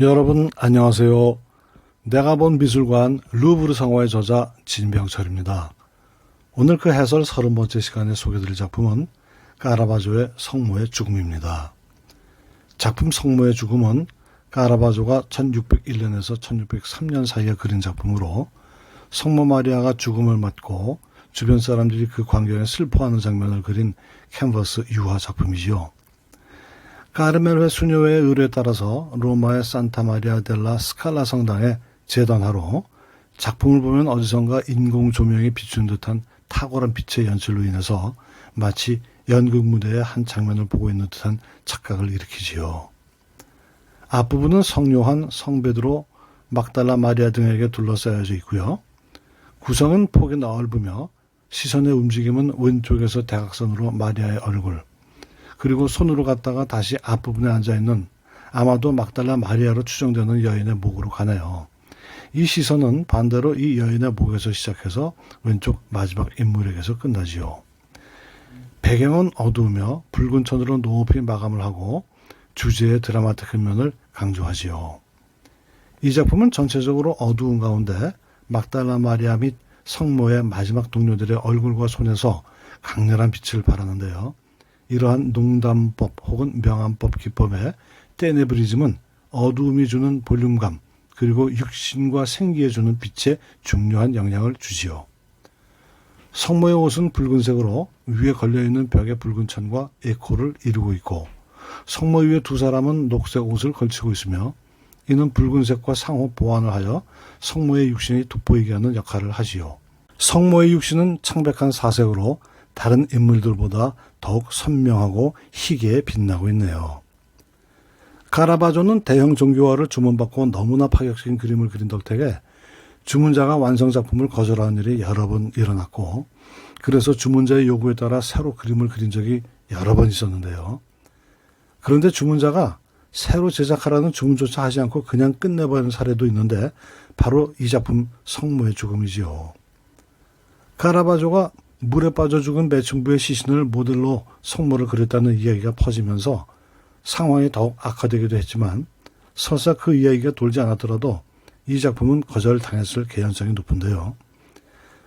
여러분 안녕하세요. 내가 본 미술관 루브르 성화의 저자 진병철입니다. 오늘 그 해설 30번째 시간에 소개드릴 작품은 까라바조의 성모의 죽음입니다. 작품 성모의 죽음은 까라바조가 1601년에서 1603년 사이에 그린 작품으로 성모 마리아가 죽음을 맞고 주변 사람들이 그 광경에 슬퍼하는 장면을 그린 캔버스 유화 작품이지요. 까르멜회 수녀의 의뢰에 따라서 로마의 산타 마리아 델라 스칼라 성당에 재단하러 작품을 보면 어디선가 인공 조명이 비춘 듯한 탁월한 빛의 연출로 인해서 마치 연극 무대의 한 장면을 보고 있는 듯한 착각을 일으키지요. 앞부분은 성요한, 성베드로, 막달라 마리아 등에게 둘러싸여져 있고요. 구성은 폭이 넓으며 시선의 움직임은 왼쪽에서 대각선으로 마리아의 얼굴, 그리고 손으로 갔다가 다시 앞부분에 앉아 있는 아마도 막달라 마리아로 추정되는 여인의 목으로 가네요. 이 시선은 반대로 이 여인의 목에서 시작해서 왼쪽 마지막 인물에게서 끝나지요. 배경은 어두우며 붉은 천으로 높이 마감을 하고 주제의 드라마틱한 면을 강조하지요. 이 작품은 전체적으로 어두운 가운데 막달라 마리아 및 성모의 마지막 동료들의 얼굴과 손에서 강렬한 빛을 발하는데요. 이러한 농담법 혹은 명암법 기법의 테네브리즘은 어두움이 주는 볼륨감 그리고 육신과 생기에 주는 빛에 중요한 영향을 주지요. 성모의 옷은 붉은색으로 위에 걸려있는 벽의 붉은 천과 에코를 이루고 있고 성모 위에 두 사람은 녹색 옷을 걸치고 있으며 이는 붉은색과 상호 보완을 하여 성모의 육신이 돋보이게 하는 역할을 하지요. 성모의 육신은 창백한 사색으로 다른 인물들보다 더욱 선명하고 희게 빛나고 있네요. 카라바조는 대형 종교화를 주문받고 너무나 파격적인 그림을 그린 덕택에 주문자가 완성 작품을 거절하는 일이 여러 번 일어났고 그래서 주문자의 요구에 따라 새로 그림을 그린 적이 여러 번 있었는데요. 그런데 주문자가 새로 제작하라는 주문조차 하지 않고 그냥 끝내버리는 사례도 있는데 바로 이 작품 성모의 죽음이지요. 카라바조가 물에 빠져 죽은 매춘부의 시신을 모델로 성모를 그렸다는 이야기가 퍼지면서 상황이 더욱 악화되기도 했지만 설사 그 이야기가 돌지 않았더라도 이 작품은 거절당했을 개연성이 높은데요.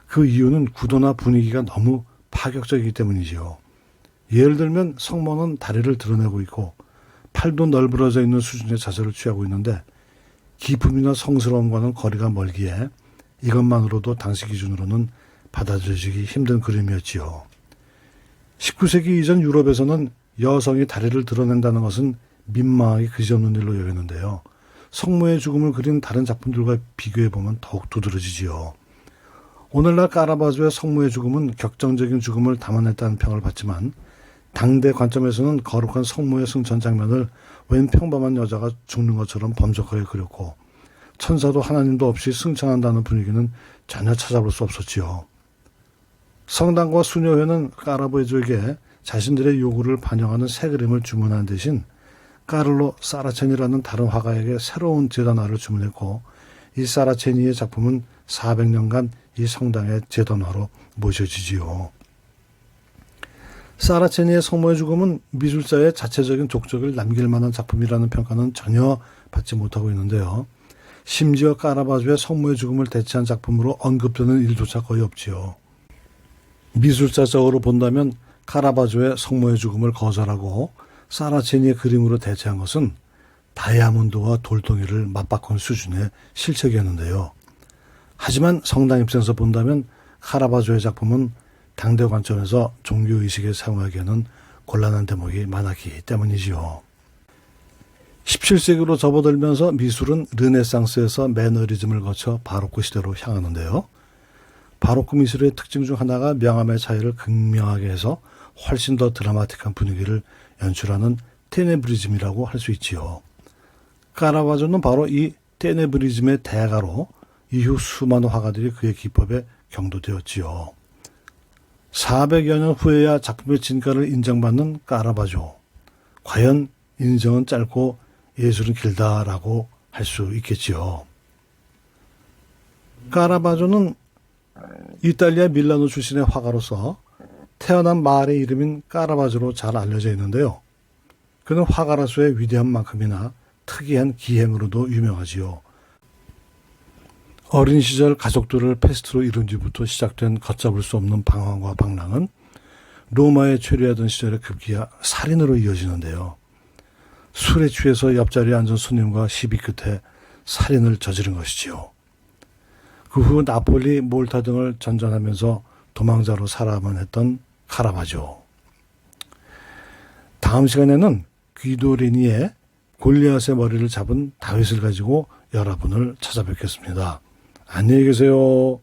그 이유는 구도나 분위기가 너무 파격적이기 때문이지요. 예를 들면 성모는 다리를 드러내고 있고 팔도 널브러져 있는 수준의 자세를 취하고 있는데 기품이나 성스러움과는 거리가 멀기에 이것만으로도 당시 기준으로는 받아들여지기 힘든 그림이었지요. 19세기 이전 유럽에서는 여성이 다리를 드러낸다는 것은 민망하게 그지없는 일로 여겼는데요. 성모의 죽음을 그린 다른 작품들과 비교해 보면 더욱 두드러지지요. 오늘날 까라바조의 성모의 죽음은 격정적인 죽음을 담아냈다는 평을 받지만 당대 관점에서는 거룩한 성모의 승천 장면을 웬 평범한 여자가 죽는 것처럼 범접하게 그렸고 천사도 하나님도 없이 승천한다는 분위기는 전혀 찾아볼 수 없었지요. 성당과 수녀회는 까라바조에게 자신들의 요구를 반영하는 새 그림을 주문한 대신 까를로 사라첸이라는 다른 화가에게 새로운 제단화를 주문했고 이 사라체니의 작품은 400년간 이 성당의 제단화로 모셔지지요. 사라체니의 성모의 죽음은 미술사의 자체적인 족적을 남길 만한 작품이라는 평가는 전혀 받지 못하고 있는데요. 심지어 까라바조의 성모의 죽음을 대체한 작품으로 언급되는 일조차 거의 없지요. 미술사적으로 본다면 카라바조의 성모의 죽음을 거절하고 사라체니의 그림으로 대체한 것은 다이아몬드와 돌덩이를 맞바꾼 수준의 실책이었는데요. 하지만 성당 입장에서 본다면 카라바조의 작품은 당대 관점에서 종교 의식에 사용하기에는 곤란한 대목이 많았기 때문이지요. 17세기로 접어들면서 미술은 르네상스에서 매너리즘을 거쳐 바로크 시대로 향하는데요. 바로크 미술의 특징 중 하나가 명암의 차이를 극명하게 해서 훨씬 더 드라마틱한 분위기를 연출하는 테네브리즘이라고 할 수 있지요. 까라바조는 바로 이 테네브리즘의 대가로 이후 수많은 화가들이 그의 기법에 경도되었지요. 400여 년 후에야 작품의 진가를 인정받는 까라바조. 과연 인정은 짧고 예술은 길다라고 할 수 있겠지요. 까라바조는 이탈리아 밀라노 출신의 화가로서 태어난 마을의 이름인 까라바조로 잘 알려져 있는데요. 그는 화가로서의 위대한 만큼이나 특이한 기행으로도 유명하지요. 어린 시절 가족들을 패스트로 이룬 뒤부터 시작된 걷잡을 수 없는 방황과 방랑은 로마에 체류하던 시절의 급기야 살인으로 이어지는데요. 술에 취해서 옆자리에 앉은 손님과 시비 끝에 살인을 저지른 것이지요. 그 후 나폴리, 몰타 등을 전전하면서 도망자로 살아만 했던 카라바조. 다음 시간에는 귀도리니의 골리앗의 머리를 잡은 다윗을 가지고 여러분을 찾아뵙겠습니다. 안녕히 계세요.